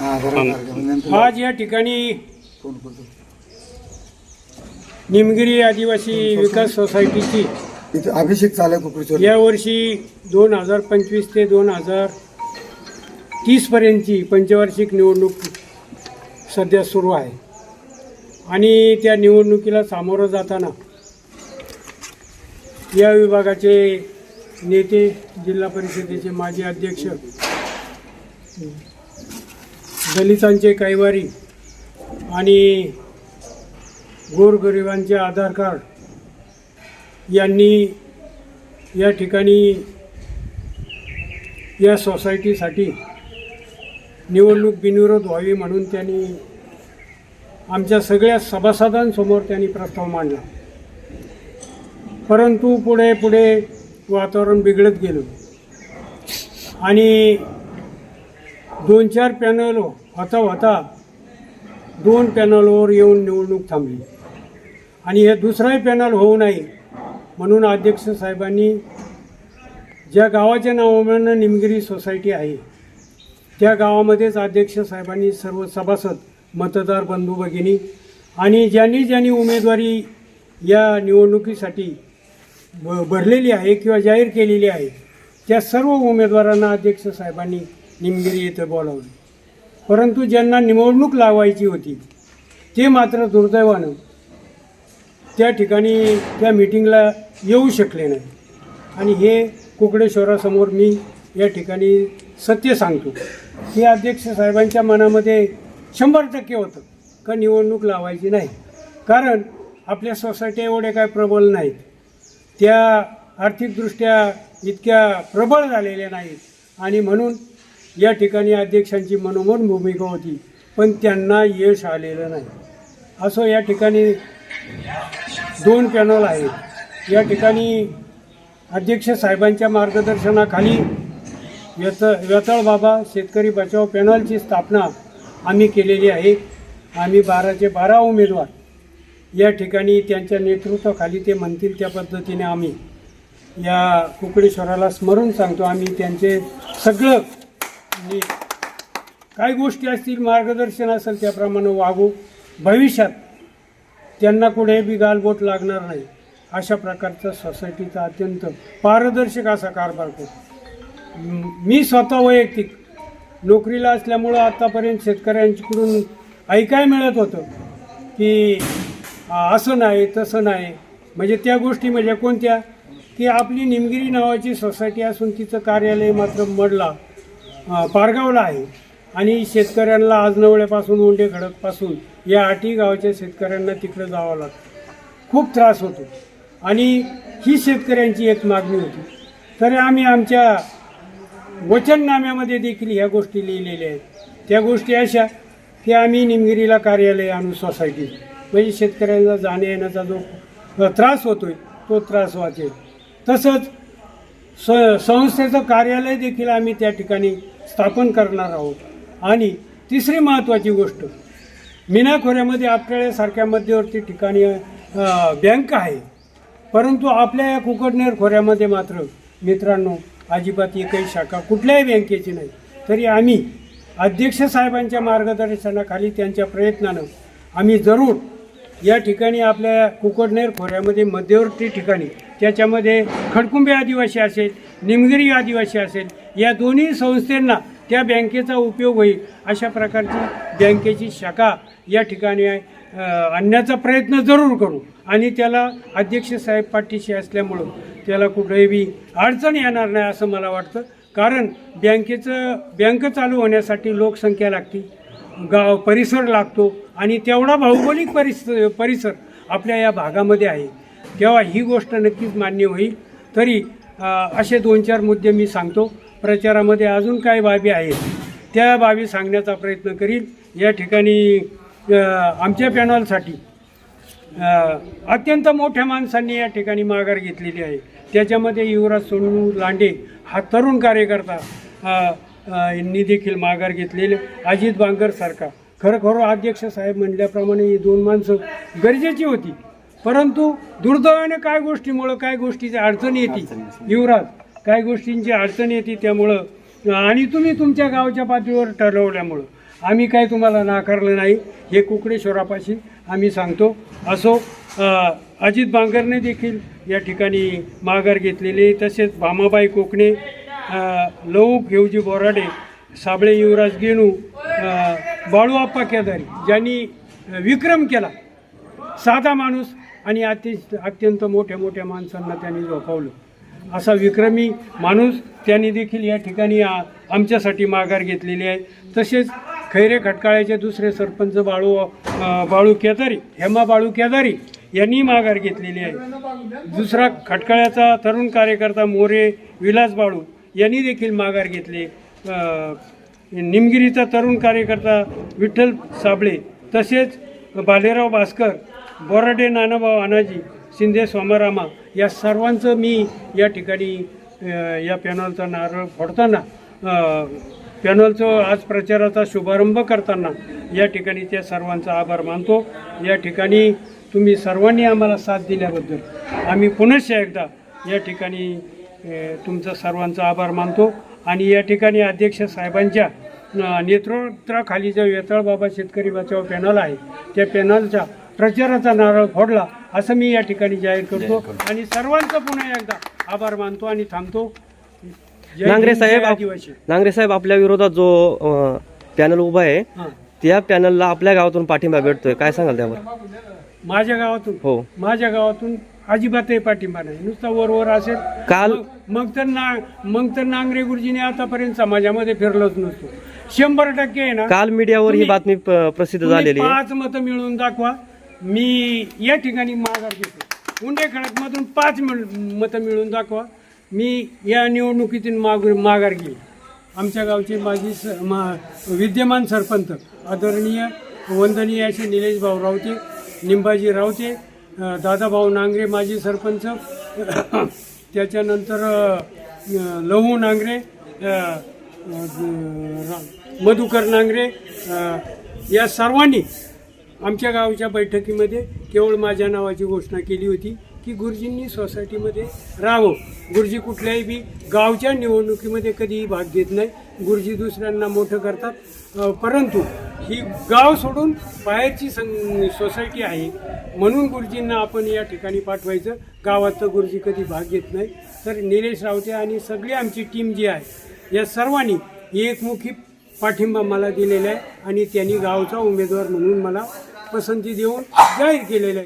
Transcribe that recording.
नंतर आज या ठिकाणी निमगिरी आदिवासी विकास सोसायटीची अभिषेक कुकडीचोर यावर्षी दोन हजार पंचवीस ते दोन हजार तीसपर्यंतची पंचवार्षिक निवडणूक सध्या सुरू आहे. आणि त्या निवडणुकीला सामोरं जाताना या विभागाचे नेते जिल्हा परिषदेचे माजी अध्यक्ष दलितांचे कैवारी आणि गोरगरिबांचे आधार कार्ड यांनी या ठिकाणी या सोसायटीसाठी निवडणूक बिनविरोध व्हावी म्हणून त्यांनी आमच्या सगळ्या सभासदांसमोर त्यांनी प्रस्ताव मांडला. परंतु पुढे पुढे वातावरण बिघडत गेलं आणि दोन चार पॅनल होता होता दोन पॅनलवर येऊन निवडणूक थांबली. आणि हे दुसराही पॅनल होऊ नये म्हणून अध्यक्ष साहेबांनी ज्या गावाच्या नावानं निमगिरी सोसायटी आहे त्या गावामध्येच अध्यक्ष साहेबांनी सर्व सभासद मतदार बंधू भगिनी आणि ज्यांनी ज्यांनी उमेदवारी या निवडणुकीसाठी ब भरलेली आहे किंवा जाहीर केलेली आहे त्या सर्व उमेदवारांना अध्यक्ष साहेबांनी निमगिरी येथे बोलावली. परंतु ज्यांना निवडणूक लावायची होती ते मात्र दुर्दैवानं त्या ठिकाणी त्या मिटिंगला येऊ शकले नाही. आणि हे कुकडेश्वरासमोर मी या ठिकाणी सत्य सांगतो. की अध्यक्ष साहेबांच्या मनामध्ये शंभर टक्के होतं का निवडणूक लावायची नाही. कारण आपल्या सोसायटी एवढे काय प्रबल नाहीत. त्या आर्थिकदृष्ट्या इतक्या प्रबळ झालेल्या नाहीत. आणि म्हणून या ठिकाणी अध्यक्षांची मनोमन भूमिका होती पण त्यांना यश आलेलं नाही. असं या ठिकाणी दोन पॅनल आहेत. या ठिकाणी अध्यक्ष साहेबांच्या मार्गदर्शनाखाली व्यत व्यतळ बाबा शेतकरी बचाव पॅनलची स्थापना आम्ही केलेली आहे. आम्ही बाराचे बारा उमेदवार. या ठिकाणी त्यांच्या नेतृत्वाखाली ते म्हणतील त्या पद्धतीने आम्ही या कुकडेश्वराला स्मरून सांगतो. आम्ही त्यांचे सगळं आणि काही गोष्टी असतील मार्गदर्शन असेल त्याप्रमाणे वागू. भविष्यात त्यांना कुठे बी गालबोट लागणार नाही. अशा प्रकारचा सोसायटीचा अत्यंत पारदर्शक असा कारभार करतो. मी स्वतः वैयक्तिक नोकरीला असल्यामुळं आत्तापर्यंत शेतकऱ्यांकडून ऐकाय मिळत होतं की असं नाही तसं नाही. म्हणजे त्या गोष्टी म्हणजे कोणत्या? की आपली निमगिरी नावाची सोसायटी असून तिचं कार्यालय मात्र मडला. पारगावला आहे. आणि शेतकऱ्यांना आजनवळ्यापासून उंडे खडकपासून या आठी गावाच्या शेतकऱ्यांना तिकडं जावं लागतं. खूप त्रास होतो. आणि ही शेतकऱ्यांची एक मागणी होती. तर आम्ही आमच्या वचननाम्यामध्ये देखील ह्या गोष्टी लिहिलेल्या आहेत. त्या गोष्टी अशा की आम्ही निमगिरीला कार्यालय आणू सोसायटी म्हणजे शेतकऱ्यांना जाण्या येण्याचा जो त्रास त्रास होतोय तो त्रास वाचेल. तसंच स संस्थेचं कार्यालय देखील आम्ही त्या ठिकाणी स्थापन करणार आहोत. आणि तिसरी महत्त्वाची गोष्ट मीना खोऱ्यामध्ये आपल्यासारख्या मध्यवर्ती ठिकाणी बँक आहे. परंतु आपल्या या कुकडनेर खोऱ्यामध्ये मात्र मित्रांनो अजिबात एकही शाखा कुठल्याही बँकेची नाही. तरी आम्ही अध्यक्ष साहेबांच्या मार्गदर्शनाखाली त्यांच्या प्रयत्नानं आम्ही जरूर या ठिकाणी आपल्या कुकडनेर खोऱ्यामध्ये मध्यवर्ती ठिकाणी त्याच्यामध्ये खडकुंबे आदिवासी असेल निमगिरी आदिवासी असेल या दोन्ही संस्थांना त्या बँकेचा उपयोग होईल अशा प्रकारची बँकेची शाखा या ठिकाणी आणण्याचा प्रयत्न जरूर करू. आणि त्याला अध्यक्ष साहेब पाठीशी असल्यामुळं त्याला कुठेही बी अडचण येणार नाही असं मला वाटतं. कारण बँकेचं बँक चालू होण्यासाठी लोकसंख्या लागते गाव परिसर लागतो आणि तेवढा भौगोलिक परिस परिसर आपल्या या भागामध्ये आहे. तेव्हा ही गोष्ट नक्कीच मान्य होईल. तरी असे दोन चार मुद्दे मी सांगतो. प्रचारामध्ये अजून काही बाबी आहेत त्या बाबी सांगण्याचा प्रयत्न करील या ठिकाणी आमच्या पॅनलसाठी अत्यंत मोठ्या माणसांनी या ठिकाणी माघार घेतलेली आहे. त्याच्यामध्ये युवराज सोनू लांडे हा तरुण कार्यकर्ता यांनी देखील माघार घेतलेले अजित बांगर सारखा. खरं खरं अध्यक्ष साहेब म्हणल्याप्रमाणे ही दोन माणसं गरजेची होती. परंतु दुर्दैवाने काय गोष्टीमुळं काय गोष्टीची अडचण येते. युवराज काही गोष्टींची अडचण येते त्यामुळं. आणि तुम्ही तुमच्या गावच्या पातळीवर ठरवल्यामुळं. आम्ही काय तुम्हाला नाकारलं नाही. हे कुकडेश्वरापाशी आम्ही सांगतो. असो अजित बांगरने देखील या ठिकाणी माघार घेतलेली. तसेच भामाबाई कोकणे अ, लहू घेवजी बोराडे साबळे युवराज गेणू बाळूआप्पा केदारी ज्यांनी विक्रम केला. साधा माणूस आणि अति अत्यंत मोठ्या मोठ्या माणसांना त्यांनी झोपावलं. असा विक्रमी माणूस त्यांनी देखील या ठिकाणी आमच्यासाठी माघार घेतलेली आहे. तसेच खैरे खटकाळ्याचे दुसरे सरपंच बाळू बाळू केदारी हेमा बाळू केदारी यांनी माघार घेतलेली आहे. दुसरा खटकाळ्याचा तरुण कार्यकर्ता मोरे विलास बाळू यांनी देखील माघार घेतली. निमगिरीचा तरुण कार्यकर्ता विठ्ठल साबळे तसेच भालेराव भास्कर बोराडे नानाभाऊ अनाजी शिंदे सोमारामा या सर्वांचं मी या ठिकाणी या पॅनलचा नारळ फोडताना पॅनलचं आज प्रचाराचा शुभारंभ करताना या ठिकाणी त्या सर्वांचा आभार मानतो. या ठिकाणी तुम्ही सर्वांनी आम्हाला साथ दिल्याबद्दल आम्ही पुनश्च एकदा या ठिकाणी तुमचा सर्वांचा आभार मानतो. आणि या ठिकाणी अध्यक्ष साहेबांच्या नेतृत्वाखाली जो वेताळबाबा शेतकरी बचाव पॅनल आहे त्या पॅनलच्या प्रचाराचा नारळ फोडला असं मी या ठिकाणी जाहीर करतो. आणि सर्वांचं पुन्हा एकदा आभार मानतो आणि थांबतो. नांगरे साहेब नांगरे साहेब आपल्या विरोधात जो पॅनल उभा आहे त्या पॅनलला आपल्या गावातून पाठिंबा भेटतोय. काय सांगाल त्यावर? माझ्या गावातून? हो. माझ्या गावातून अजिबातही पाठिंबा नाही. नुसता वरवर असेल. काल- मग- तर ना मग तर नांगरे गुरुजीने आतापर्यंत समाजामध्ये फिरलोच नसतो. शंभर टक्के आहे ना काल मीडियावर ही बातमी प्रसिद्ध झालेली पाच मतं मिळवून दाखवा. मी या ठिकाणी माघार घेतो. उंडे खडकमधून पाच मतं मिळून दाखवा. मी या निवडणुकीतून माग माघार घेईल आमच्या गावचे माजी स मा विद्यमान सरपंच आदरणीय वंदनीय असे निलेश भाऊ रावते निंबाजी रावते दादाभाऊ नांगरे माजी सरपंच त्याच्यानंतर लहू नांगरे रा- मधुकर नांगरे या सर्वांनी आमच्या गावच्या बैठकीमध्ये केवळ माझ्या नावाची घोषणा केली होती की गुरुजींनी सोसायटीमध्ये राहावं. गुरुजी कुठल्याही बी गावच्या निवडणुकीमध्ये कधीही भाग घेत नाही. गुरुजी दुसऱ्यांना मोठं करतात. परंतु ही गाव सोडून बाहेरची सं सोसायटी आहे. म्हणून गुरुजींना आपण या ठिकाणी पाठवायचं. गावात तर गुरुजी कधी भाग घेत नाही. तर निलेश रावते आणि सगळी आमची टीम जी आहे या सर्वांनी एकमुखी पाठिंबा मला दिलेला आहे आणि त्यांनी गावचा उमेदवार म्हणून मला पसंती देऊन जाहीर केलेलं आहे.